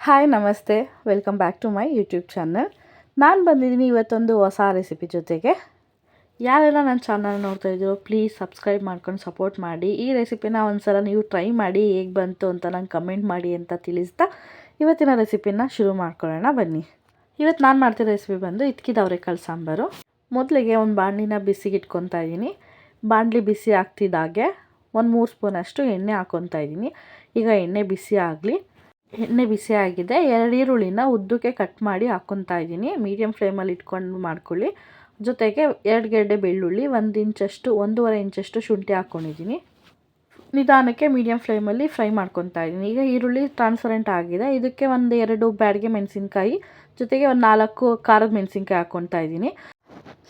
Hi ನಮಸ್ತೆ. Welcome back to my YouTube channel ನಾನು ಬಂದಿದ್ದೀನಿ ಇವತ್ತೊಂದು ಹೊಸ ರೆಸಿಪಿ ಜೊತೆಗೆ. ಯಾರೆಲ್ಲ ನನ್ನ ಚಾನಲ್ ನೋಡ್ತಾ ಇದ್ದೀರೋ ಪ್ಲೀಸ್ ಸಬ್ಸ್ಕ್ರೈಬ್ ಮಾಡ್ಕೊಂಡು ಸಪೋರ್ಟ್ ಮಾಡಿ. ಈ ರೆಸಿಪಿನ ಒಂದ್ಸಲ ನೀವು ಟ್ರೈ ಮಾಡಿ, ಹೇಗೆ ಬಂತು ಅಂತ ನಂಗೆ ಕಮೆಂಟ್ ಮಾಡಿ ಅಂತ ತಿಳಿಸ್ತಾ ಇವತ್ತಿನ ರೆಸಿಪಿನ ಶುರು ಮಾಡ್ಕೊಳ್ಳೋಣ. ಬನ್ನಿ. ಇವತ್ತು ನಾನು ಮಾಡ್ತಿರೋ ರೆಸಿಪಿ ಬಂದು ಇಟ್ಕಿದ ಅವರೆಕಾಳು ಸಾಂಬಾರು. ಮೊದಲಿಗೆ ಒಂದು ಬಾಣಲಿನ ಬಿಸಿಗೆ ಇಟ್ಕೊತಾ ಇದ್ದೀನಿ. ಬಾಣಲಿ ಬಿಸಿ ಆಗ್ತಿದ್ದಾಗೆ ಒಂದು ಮೂರು ಸ್ಪೂನಷ್ಟು ಎಣ್ಣೆ ಹಾಕ್ಕೊತಾ ಇದ್ದೀನಿ. ಈಗ ಎಣ್ಣೆ ಬಿಸಿ ಆಗಲಿ. ಎಣ್ಣೆ ಬಿಸಿ ಆಗಿದೆ. ಎರಡು ಈರುಳ್ಳಿನ ಉದ್ದಕ್ಕೆ ಕಟ್ ಮಾಡಿ ಹಾಕ್ಕೊತಾ ಇದ್ದೀನಿ. ಮೀಡಿಯಮ್ ಫ್ಲೇಮಲ್ಲಿ ಇಟ್ಕೊಂಡು ಮಾಡ್ಕೊಳ್ಳಿ. ಜೊತೆಗೆ ಎರಡು ಗೆಡ್ಡೆ ಬೆಳ್ಳುಳ್ಳಿ, ಒಂದು ಇಂಚಷ್ಟು, ಒಂದೂವರೆ ಇಂಚಷ್ಟು ಶುಂಠಿ ಹಾಕ್ಕೊಂಡಿದ್ದೀನಿ ನಿಧಾನಕ್ಕೆ ಮೀಡಿಯಮ್ ಫ್ಲೇಮಲ್ಲಿ ಫ್ರೈ ಮಾಡ್ಕೊತಾ ಇದ್ದೀನಿ. ಈಗ ಈರುಳ್ಳಿ ಟ್ರಾನ್ಸ್ಪರೆಂಟ್ ಆಗಿದೆ. ಇದಕ್ಕೆ ಒಂದು ಎರಡು ಬ್ಯಾಡಿಗೆ ಮೆಣಸಿನ್ಕಾಯಿ, ಜೊತೆಗೆ ಒಂದು ನಾಲ್ಕು ಖಾರದ ಮೆಣಸಿನ್ಕಾಯಿ ಹಾಕ್ಕೊತಾ ಇದ್ದೀನಿ.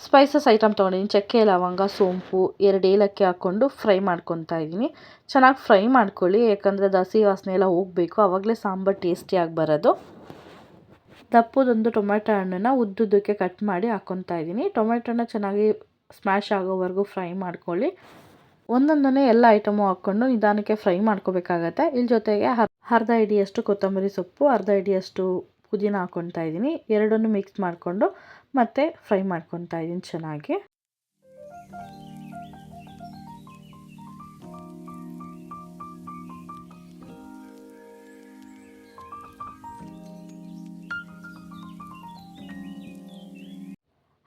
ಸ್ಪೈಸಸ್ ಐಟಮ್ ತೊಗೊಂಡಿದ್ದೀನಿ ಚಕ್ಕೆ, ಲವಂಗ, ಸೋಂಪು ಎರಡು ಏಲಕ್ಕಿ ಹಾಕ್ಕೊಂಡು ಫ್ರೈ ಮಾಡ್ಕೊತಾ ಇದ್ದೀನಿ ಚೆನ್ನಾಗಿ ಫ್ರೈ ಮಾಡ್ಕೊಳ್ಳಿ, ಯಾಕಂದರೆ ದಸಿ ವಾಸನೆ ಎಲ್ಲ ಹೋಗಬೇಕು. ಆವಾಗಲೇ ಸಾಂಬಾರು ಟೇಸ್ಟಿಯಾಗಿ ಬರೋದು. ದಪ್ಪದೊಂದು ಟೊಮೆಟೊ ಹಣ್ಣನ್ನು ಉದ್ದುದ್ದಕ್ಕೆ ಕಟ್ ಮಾಡಿ ಹಾಕ್ಕೊತಾ ಇದ್ದೀನಿ ಟೊಮೆಟೊನ ಚೆನ್ನಾಗಿ ಸ್ಮ್ಯಾಶ್ ಆಗೋವರೆಗೂ ಫ್ರೈ ಮಾಡ್ಕೊಳ್ಳಿ. ಒಂದೊಂದನ್ನೇ ಎಲ್ಲ ಐಟಮು ಹಾಕ್ಕೊಂಡು ನಿಧಾನಕ್ಕೆ ಫ್ರೈ ಮಾಡ್ಕೋಬೇಕಾಗತ್ತೆ. ಇಲ್ಲಿ ಜೊತೆಗೆ ಅರ್ಧ ಇಡಿಯಷ್ಟು ಕೊತ್ತಂಬರಿ ಸೊಪ್ಪು, ಅರ್ಧ ಇಡಿಯಷ್ಟು ಪುದೀನ ಹಾಕ್ಕೊತಾ ಇದ್ದೀನಿ. ಎರಡನ್ನೂ ಮಿಕ್ಸ್ ಮಾಡಿಕೊಂಡು ಮತ್ತೆ ಫ್ರೈ ಮಾಡ್ಕೊತಾ ಇದ್ದೀನಿ ಚೆನ್ನಾಗಿ.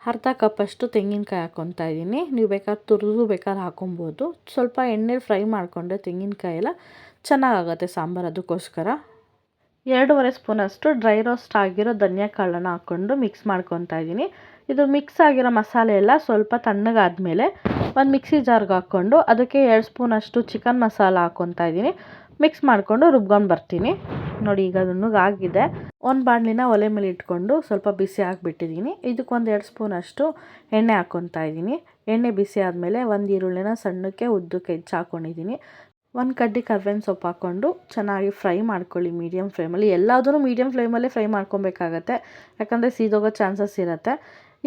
ಅರ್ಧ ಕಪ್ಪಷ್ಟು ತೆಂಗಿನಕಾಯಿ ಹಾಕ್ಕೊತಾ ಇದ್ದೀನಿ. ನೀವು ಬೇಕಾದ್ರೆ ತುರಿದು ಬೇಕಾದ್ರೆ ಹಾಕೊಬೋದು ಸ್ವಲ್ಪ ಎಣ್ಣೆಲಿ ಫ್ರೈ ಮಾಡಿಕೊಂಡ್ರೆ ತೆಂಗಿನಕಾಯಿ ಎಲ್ಲ ಚೆನ್ನಾಗಾಗತ್ತೆ ಸಾಂಬಾರು ಅದಕ್ಕೋಸ್ಕರ. ಎರಡೂವರೆ ಸ್ಪೂನಷ್ಟು ಡ್ರೈ ರೋಸ್ಟ್ ಆಗಿರೋ ಧನಿಯಾ ಕಾಳನ್ನು ಹಾಕ್ಕೊಂಡು ಮಿಕ್ಸ್ ಮಾಡ್ಕೊತಾ ಇದ್ದೀನಿ. ಇದು ಮಿಕ್ಸ್ ಆಗಿರೋ ಮಸಾಲೆ ಎಲ್ಲ ಸ್ವಲ್ಪ ತಣ್ಣಗಾದಮೇಲೆ ಒಂದು ಮಿಕ್ಸಿ ಜಾರ್ಗೆ ಹಾಕ್ಕೊಂಡು ಅದಕ್ಕೆ ಎರಡು ಸ್ಪೂನಷ್ಟು ಚಿಕನ್ ಮಸಾಲ ಹಾಕ್ಕೊತಾ ಇದ್ದೀನಿ. ಮಿಕ್ಸ್ ಮಾಡಿಕೊಂಡು ರುಬ್ಕೊಂಡು ಬರ್ತೀನಿ. ನೋಡಿ, ಈಗ ಆಗಿದೆ. ಒಂದು ಬಾಣಲಿನ ಒಲೆ ಮೇಲೆ ಇಟ್ಕೊಂಡು ಸ್ವಲ್ಪ ಬಿಸಿ ಹಾಕ್ಬಿಟ್ಟಿದ್ದೀನಿ ಇದಕ್ಕೊಂದು ಎರಡು ಸ್ಪೂನಷ್ಟು ಎಣ್ಣೆ ಹಾಕ್ಕೊತಾ ಇದ್ದೀನಿ. ಎಣ್ಣೆ ಬಿಸಿ ಆದಮೇಲೆ ಒಂದು ಈರುಳ್ಳಿನ ಸಣ್ಣಕ್ಕೆ ಉದ್ದಕ್ಕೆ ಹೆಚ್ಚು ಹಾಕ್ಕೊಂಡಿದ್ದೀನಿ ಒಂದು ಕಡ್ಡಿ ಕರ್ಬೇವಿನ ಸೊಪ್ಪು ಹಾಕ್ಕೊಂಡು ಚೆನ್ನಾಗಿ ಫ್ರೈ ಮಾಡ್ಕೊಳ್ಳಿ ಮೀಡಿಯಮ್ ಫ್ಲೇಮಲ್ಲಿ ಎಲ್ಲದೂ ಮೀಡಿಯಮ್ ಫ್ಲೇಮಲ್ಲೇ ಫ್ರೈ ಮಾಡ್ಕೊಬೇಕಾಗತ್ತೆ. ಯಾಕಂದರೆ ಸೀದೋಗೋ ಚಾನ್ಸಸ್ ಇರುತ್ತೆ.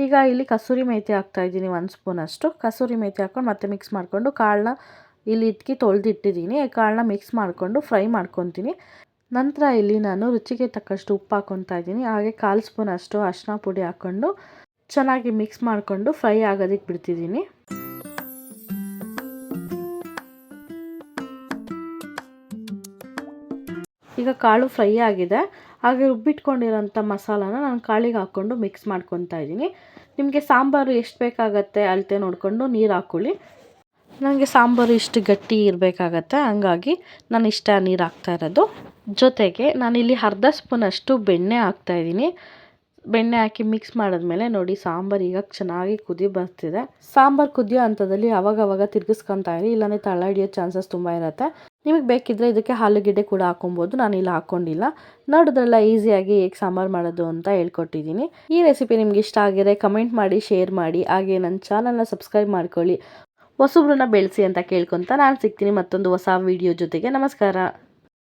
ಈಗ ಇಲ್ಲಿ ಕಸೂರಿ ಮೇಥಿ ಹಾಕ್ತಾಯಿದ್ದೀನಿ ಒಂದು ಸ್ಪೂನಷ್ಟು ಕಸೂರಿ ಮೇಥಿ ಹಾಕ್ಕೊಂಡು ಮತ್ತೆ ಮಿಕ್ಸ್ ಮಾಡಿಕೊಂಡು ಕಾಳನ್ನ ಇಲ್ಲಿ ಇಟ್ಕಿ ತೊಳೆದಿಟ್ಟಿದ್ದೀನಿ. ಕಾಳನ್ನ ಮಿಕ್ಸ್ ಮಾಡಿಕೊಂಡು ಫ್ರೈ ಮಾಡ್ಕೊತೀನಿ. ನಂತರ ಇಲ್ಲಿ ನಾನು ರುಚಿಗೆ ತಕ್ಕಷ್ಟು ಉಪ್ಪು ಹಾಕ್ಕೊತಾ ಇದ್ದೀನಿ. ಹಾಗೆ ಕಾಲು ಸ್ಪೂನಷ್ಟು ಅರಿಶಿನ ಪುಡಿ ಹಾಕ್ಕೊಂಡು ಚೆನ್ನಾಗಿ ಮಿಕ್ಸ್ ಮಾಡಿಕೊಂಡು ಫ್ರೈ ಆಗೋದಕ್ಕೆ ಬಿಡ್ತಿದ್ದೀನಿ. ಈಗ ಕಾಳು ಫ್ರೈ ಆಗಿದೆ. ಹಾಗೆ ರುಬ್ಬಿಟ್ಕೊಂಡಿರೋಂಥ ಮಸಾಲಾನ ನಾನು ಕಾಳಿಗೆ ಹಾಕ್ಕೊಂಡು ಮಿಕ್ಸ್ ಮಾಡ್ಕೊತಾ ಇದ್ದೀನಿ. ನಿಮಗೆ ಸಾಂಬಾರು ಎಷ್ಟು ಬೇಕಾಗತ್ತೆ ಅಳತೆ ನೋಡಿಕೊಂಡು ನೀರು ಹಾಕ್ಕೊಳ್ಳಿ ನನಗೆ ಸಾಂಬಾರು ಇಷ್ಟು ಗಟ್ಟಿ ಇರಬೇಕಾಗತ್ತೆ, ಹಂಗಾಗಿ ನಾನು ಇಷ್ಟ ನೀರು ಹಾಕ್ತಾ ಇರೋದು. ಜೊತೆಗೆ ನಾನಿಲ್ಲಿ ಅರ್ಧ ಸ್ಪೂನಷ್ಟು ಬೆಣ್ಣೆ ಹಾಕ್ತಾಯಿದ್ದೀನಿ ಬೆಣ್ಣೆ ಹಾಕಿ ಮಿಕ್ಸ್ ಮಾಡಿದ್ಮೇಲೆ ನೋಡಿ ಸಾಂಬಾರು ಈಗ ಚೆನ್ನಾಗಿ ಕುದಿ ಬರ್ತಿದೆ. ಸಾಂಬಾರು ಕುದಿಯೋ ಹಂತದಲ್ಲಿ ಅವಾಗವಾಗ ತಿರ್ಗಿಸ್ಕೊತಾ ಇರಿ, ಇಲ್ಲಾಂದರೆ ತಳ ಹಿಡಿಯೋ ಚಾನ್ಸಸ್ ತುಂಬ ಇರುತ್ತೆ. ನಿಮಗೆ ಬೇಕಿದ್ದರೆ ಇದಕ್ಕೆ ಆಲೂಗೆಡ್ಡೆ ಕೂಡ ಹಾಕೊಬೋದು, ನಾನು ಇಲ್ಲಿ ಹಾಕ್ಕೊಂಡಿಲ್ಲ ನೋಡಿದ್ರೆಲ್ಲ ಈಸಿಯಾಗಿ ಹೇಗೆ ಸಾಂಬಾರು ಮಾಡೋದು ಅಂತ ಹೇಳ್ಕೊಟ್ಟಿದ್ದೀನಿ. ಈ ರೆಸಿಪಿ ನಿಮ್ಗೆ ಇಷ್ಟ ಆಗಿದ್ರೆ ಕಮೆಂಟ್ ಮಾಡಿ ಶೇರ್ ಮಾಡಿ, ಹಾಗೆ ನನ್ನ ಚಾನಲ್ನ ಸಬ್ಸ್ಕ್ರೈಬ್ ಮಾಡ್ಕೊಳ್ಳಿ. ಹೊಸಬ್ರನ್ನ ಬೆಳೆಸಿ ಅಂತ ಕೇಳ್ಕೊತ ನಾನು ಸಿಗ್ತೀನಿ ಮತ್ತೊಂದು ಹೊಸ ವಿಡಿಯೋ ಜೊತೆಗೆ. ನಮಸ್ಕಾರ.